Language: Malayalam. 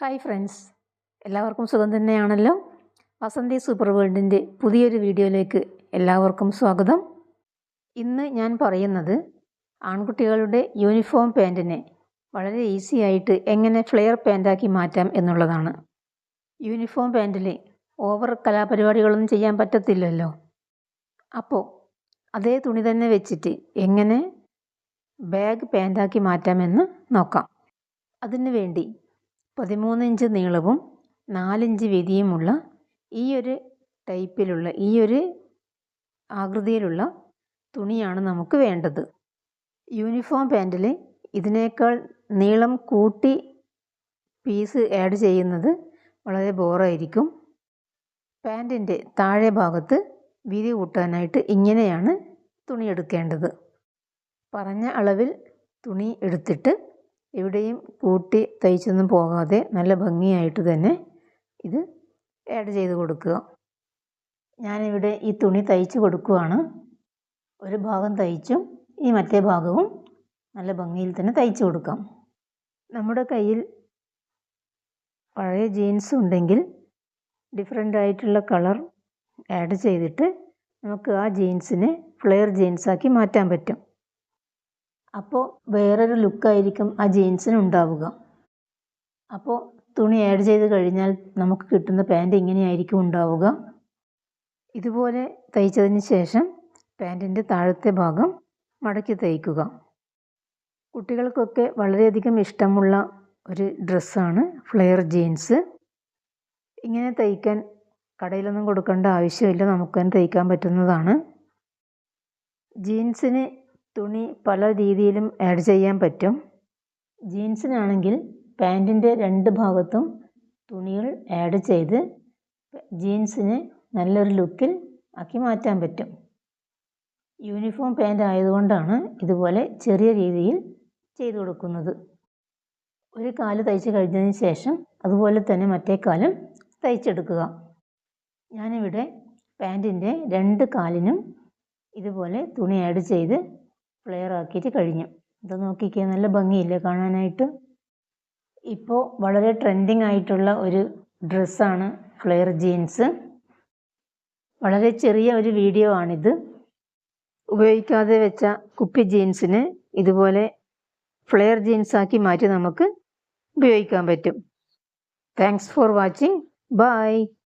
ഹായ് ഫ്രണ്ട്സ് എല്ലാവർക്കും സുഖം തന്നെയാണല്ലോ? വസന്തി സൂപ്പർ വേൾഡിന്റെ പുതിയൊരു വീഡിയോയിലേക്ക് എല്ലാവർക്കും സ്വാഗതം. ഇന്ന് ഞാൻ പറയുന്നത് ആൺകുട്ടികളുടെ യൂണിഫോം പാന്റിനെ വളരെ ഈസി ആയിട്ട് എങ്ങനെ ഫ്ലെയർ പാന്റാക്കി മാറ്റാം എന്നുള്ളതാണ്. യൂണിഫോം പാന്റിൽ ഓവർ കലാപരിപാടികളൊന്നും ചെയ്യാൻ പറ്റത്തില്ലല്ലോ. അപ്പോൾ അതേ തുണി തന്നെ വെച്ചിട്ട് എങ്ങനെ ബാഗ് പാന്റാക്കി മാറ്റാമെന്ന് നോക്കാം. അതിനു വേണ്ടി പതിമൂന്ന് ഇഞ്ച് നീളവും നാലിഞ്ച് വീതിയുമുള്ള ഈ ഒരു ടൈപ്പിലുള്ള ഈ ഒരു ആകൃതിയിലുള്ള തുണിയാണ് നമുക്ക് വേണ്ടത്. യൂണിഫോം പാന്റിൽ ഇതിനേക്കാൾ നീളം കൂട്ടി പീസ് ആഡ് ചെയ്യുന്നത് വളരെ ബോറായിരിക്കും. പാന്റിന്റെ താഴെ ഭാഗത്ത് വീതി കൂട്ടാനായിട്ട് ഇങ്ങനെയാണ് തുണി എടുക്കേണ്ടത്. പറഞ്ഞ അളവിൽ തുണി എടുത്തിട്ട് എവിടെയും കൂട്ടി തയ്ച്ചൊന്നും പോകാതെ നല്ല ഭംഗിയായിട്ട് തന്നെ ഇത് ആഡ് ചെയ്ത് കൊടുക്കുക. ഞാനിവിടെ ഈ തുണി തയ്ച്ച് കൊടുക്കുകയാണ് ഒരു ഭാഗം തയ്ച്ചും ഈ മറ്റേ ഭാഗവും നല്ല ഭംഗിയിൽ തന്നെ തയ്ച്ചു കൊടുക്കാം. നമ്മുടെ കയ്യിൽ പഴയ ജീൻസ് ഉണ്ടെങ്കിൽ ഡിഫറെന്റ് ആയിട്ടുള്ള കളർ ആഡ് ചെയ്തിട്ട് നമുക്ക് ആ ജീൻസിനെ ഫ്ലെയർ ജീൻസാക്കി മാറ്റാൻ പറ്റും. അപ്പോൾ വേറൊരു ലുക്കായിരിക്കും ആ ജീൻസിന് ഉണ്ടാവുക അപ്പോൾ തുണി ആഡ് ചെയ്ത് കഴിഞ്ഞാൽ നമുക്ക് കിട്ടുന്ന പാന്റ് ഇങ്ങനെയായിരിക്കും ഉണ്ടാവുക. ഇതുപോലെ തയ്ച്ചതിന് ശേഷം പാന്റിന്റെ താഴത്തെ ഭാഗം മടക്കി തയ്ക്കുക. കുട്ടികൾക്കൊക്കെ വളരെയധികം ഇഷ്ടമുള്ള ഒരു ഡ്രസ്സാണ് ഫ്ലെയർ ജീൻസ് ഇങ്ങനെ തയ്ക്കാൻ കടയിലൊന്നും കൊടുക്കേണ്ട ആവശ്യമില്ല. നമുക്ക് തന്നെ തയ്ക്കാൻ പറ്റുന്നതാണ്. ജീൻസിന് തുണി പല രീതിയിലും ആഡ് ചെയ്യാൻ പറ്റും. ജീൻസിനാണെങ്കിൽ പാന്റിന്റെ രണ്ട് ഭാഗത്തും തുണികൾ ആഡ് ചെയ്ത് ജീൻസിന് നല്ലൊരു ലുക്കിൽ ആക്കി മാറ്റാൻ പറ്റും. യൂണിഫോം പാന്റ് ആയതുകൊണ്ടാണ് ഇതുപോലെ ചെറിയ രീതിയിൽ ചെയ്തു കൊടുക്കുന്നത്. ഒരു കാൽ തയ്ച്ച് കഴിഞ്ഞതിന് ശേഷം അതുപോലെ തന്നെ മറ്റേ കാലും തയ്ച്ചെടുക്കുക. ഞാനിവിടെ പാന്റിന്റെ രണ്ട് കാലിനും ഇതുപോലെ തുണി ആഡ് ചെയ്ത് ഫ്ലെയർ ആക്കിയിട്ട് കഴിഞ്ഞു. ഇത് നോക്കിക്കേ നല്ല ഭംഗിയില്ലേ കാണാനായിട്ട്? ഇപ്പോൾ വളരെ ട്രെൻഡിങ് ആയിട്ടുള്ള ഒരു ഡ്രസ്സാണ് ഫ്ലെയർ ജീൻസ് വളരെ ചെറിയ ഒരു വീഡിയോ ആണിത്. ഉപയോഗിക്കാതെ വെച്ച കുപ്പി ജീൻസിന് ഇതുപോലെ ഫ്ലെയർ ജീൻസാക്കി മാറ്റി നമുക്ക് ഉപയോഗിക്കാൻ പറ്റും. Thanks for watching bye